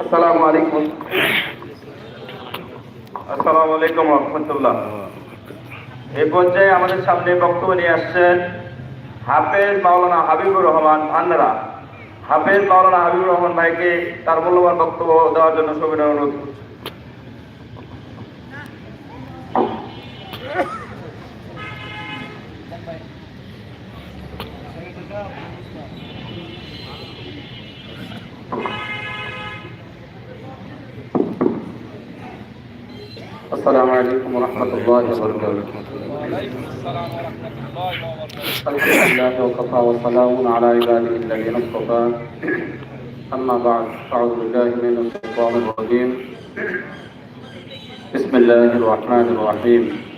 আসসালামু আলাইকুম। আসসালামু এই পর্যায়ে আমাদের সামনে বক্তব্য নিয়ে আসছেন হাফেজ মাওলানা হাবিবুর রহমান ভান্ডারা। হাফেজ মাওলানা হাবিবুর রহমান ভাইকে তার মূল্যবান বক্তব্য দেওয়ার জন্য সবিনয় অনুরোধ করছি। السلام عليكم ورحمة الله وبركاته. الحمد لله وكفى وسلام على عباده الذين اصطفى. أما بعد أعوذ بالله من الشيطان الرجيم. بسم الله الرحمن الرحيم.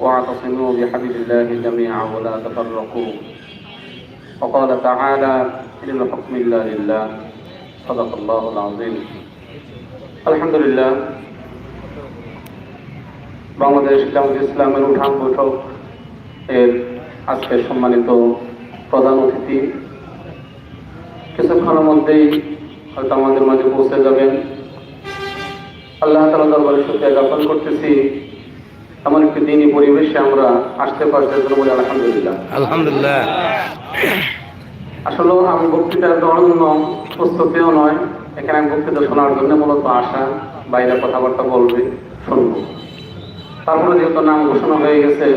واعتصموا بحبل الله جميعا ولا تفرقوا وقال تعالى إن الحكم إلا لله صدق الله العظيم الحمد لله বাংলাদেশ জামাত ইসলামের উঠান বৈঠক এর আজকে সম্মানিত প্রধান অতিথি কিছুক্ষণের মধ্যেই হয়তো আমাদের মাঝে পৌঁছে যাবেন আল্লাহ তালা দরবারে সত্যি জ্ঞাপন করতেছি এমন একটি দিনই পরিবেশে আমরা আসতে পারছি বলি আলহামদুলিল্লাহ। আলহামদুলিল্লাহ। আসলে আমি বক্তৃতা দেওয়ার জন্য প্রস্তুতিও নয় এখানে আমি বক্তৃতা শোনার জন্য মূলত আসা বাইরে কথাবার্তা বলবে শুনব। তারপরে যেহেতু নাম ঘোষণা হয়ে গেছে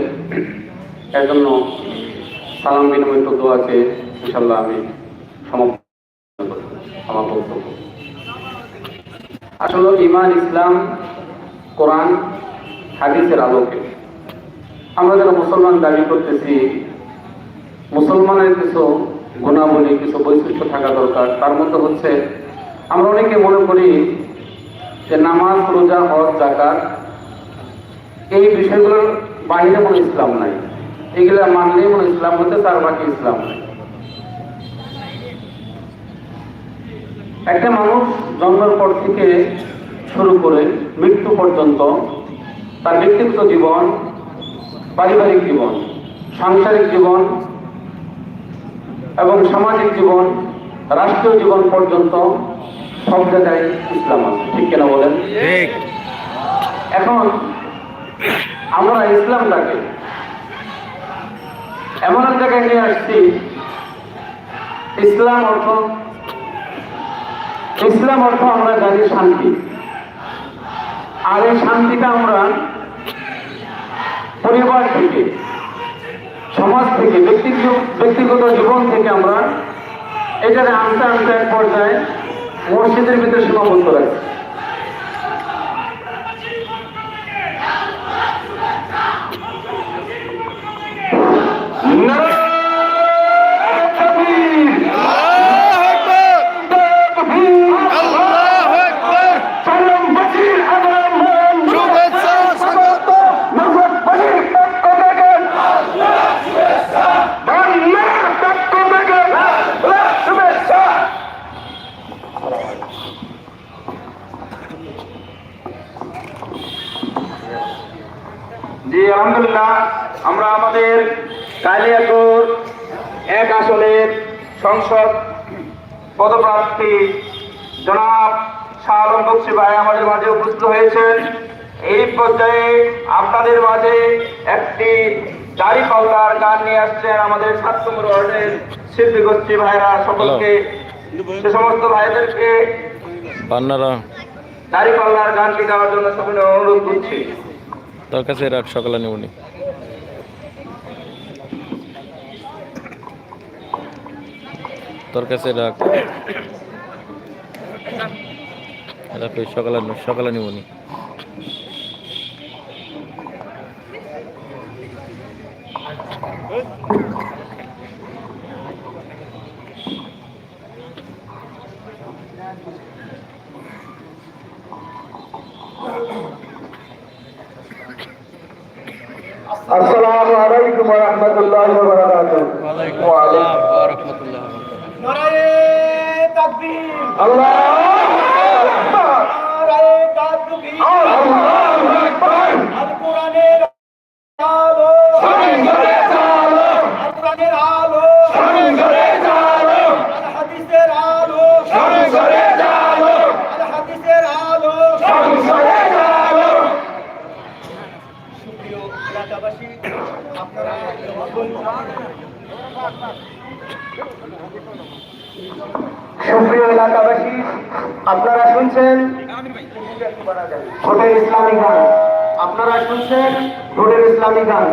এর জন্য সালাম বিনিময় তো দোয়াকে ইনশাল্লাহ আমি সমাপ্ত আমার বক্তব্য। আসলে ইমান ইসলাম কোরআন হাদিসের আলোকে। আমরা যারা মুসলমান দাবি করতেছি, মুসলমানের কিছু গুণাবলী, কিছু বৈশিষ্ট্য থাকা দরকার। তার মধ্যে হচ্ছে, আমরা অনেকে মনে করি যে নামাজ, রোজা হজ জাকাত এই বিষয়গুলোর বাইরে কোনো ইসলাম নাই। এগুলা মানলে কোনো ইসলাম হতে তার বাকি ইসলাম নাই। একটা মানুষ জন্মের পর থেকে শুরু করে মৃত্যু পর্যন্ত তার ব্যক্তিগত জীবন পারিবারিক জীবন সাংসারিক জীবন এবং সামাজিক জীবন রাষ্ট্রীয় জীবন পর্যন্ত সব জায়গায় ইসলাম আছে। ঠিক কিনা বলেন? এখন আমরা ইসলামটাকে এমন এক জায়গায় নিয়ে আসছি ইসলাম অর্থ ইসলাম অর্থ আমরা জানি শান্তি। আর এই শান্তিটা আমরা পরিবার থেকে, সমাজ থেকে ব্যক্তিগত ব্যক্তিগত জীবন থেকে আমরা এটাকে আনতে আনতে এক পর্যায়ে মসজিদের ভিতরে সীমাবদ্ধ রাখছি শুভেচ্ছা জি আলহামদুলিল্লাহ। আমরা আমাদের কালিয়াকুর এক আসনের সংসদ পদপ্রার্থী জনাব শাহ আলম বক্সি ভাই আমাদের মাঝে উপস্থিত হয়েছেন। এই পর্যায়ে আপনাদের মাঝে একটি দাড়ি পাল্লার গান নিয়ে আসছেন আমাদের সাত নম্বর ওয়ার্ডের শিল্পী গোষ্ঠী ভাইরা। সকলকে সে সমস্ত ভাইদেরকে দাড়ি পাল্লার গানটি গাওয়ার জন্য সকলে অনুরোধ করছি। তোর কাছে রাখ সকালে নেবনি তোর কাছে রাখ ওই সকালে সকালে নিবনি আসসালামু আলাইকুম ওয়া রাহমাতুল্লাহি ওয়া বারাকাতুহু ওয়া আলাইকুম রহমতুল্লাহ নারায়ে তাকবীর আল্লাহু সুপ্রিয় এলাকাবাসী, আপনারা শুনছেন ইসলামী গান। আপনারা শুনছেন ইসলামী গান।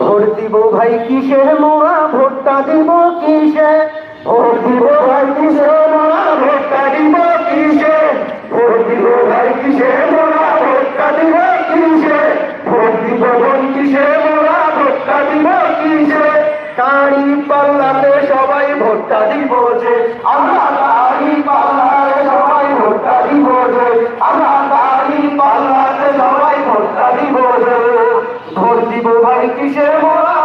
ভোট দিব ভাই, কিসের মোরা ভোটটা দিব কিসের? আমরা দাড়ি পাল্লাতে সবাই ভোটটা দিব কিসে, মোরা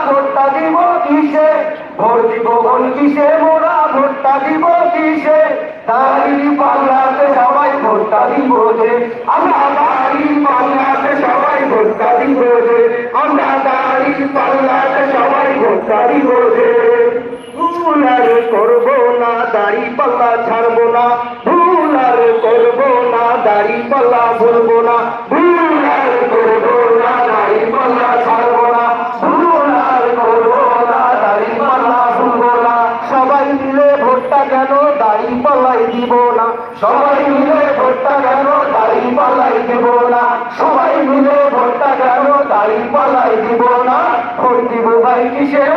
বোন কিসে, মোরা ভোটটা দিব কিসে? দাড়ি পাল্লাতে সবাই ভোটটা দিব যে পাল্লাতে সবাই ভোটটা দিব যে আমরা দাড়ি পাল্লাতে সবাই ভোটটা আর করব না, দাড়ি পাল্লা ছাড়বো না, ভুল আর করব না, দাড়ি পাল্লা ভুলবো না, ভুল আর করব না, দাড়ি পাল্লা ছাড়বো না, ভুল আর করব না, দাড়ি পাল্লা ভুলবো না। সবাই মিলে ভোটটা কেন দাড়ি পাল্লাই দিব না? সবাই মিলে ভোটটা কেন দাড়ি পাল্লাই দিব না? সবাই মিলে ভোটটা কেন দাড়ি পাল্লাই দিব না? ভোট দিব ভাই কিসের